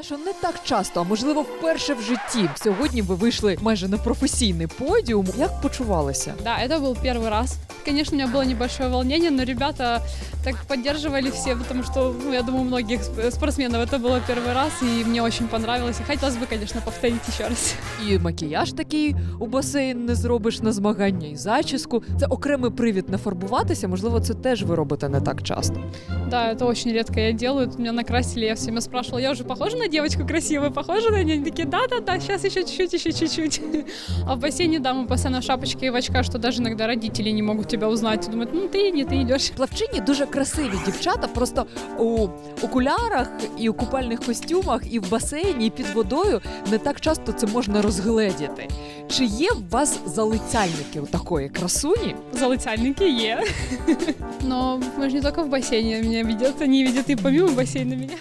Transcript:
Що не так часто, а можливо, вперше в житті. Сьогодні ви вийшли майже на професійний подіум. Як почувалися? Да, это был первый раз. Конечно, у меня было небольшое волнение, но ребята так поддерживали все, потому что, ну, я думаю, у многих сп- спортсменов это было первый раз, и мне очень понравилось. И хотелось бы, конечно, повторить еще раз. І макіяж такий у басейн не зробиш на змагання, і зачіску. Це окремий привід не фарбуватися. Можливо, це теж ви робите не так часто. Да, это очень редко я делаю. Тут Меня накрасили, я всеми спрашивала, я уже похожа на девочку красивую, похожа на нее? Они такие, да-да-да, сейчас еще чуть-чуть, еще чуть-чуть. А в бассейне, да, мы постоянно в шапочке и в очках, что даже иногда родители не могут тебя узнать. и Думают, ну ты не ты идешь. Плавчині дуже красиві дівчата, просто у окулярах і у купальних костюмах, і в басейні, і під водою не так часто це можна розгледіти. Чи є у вас залицяльники у такої красуні? Залицяльники е. Но мы же не только в бассейне меня видят, они видят и помимо бассейна меня.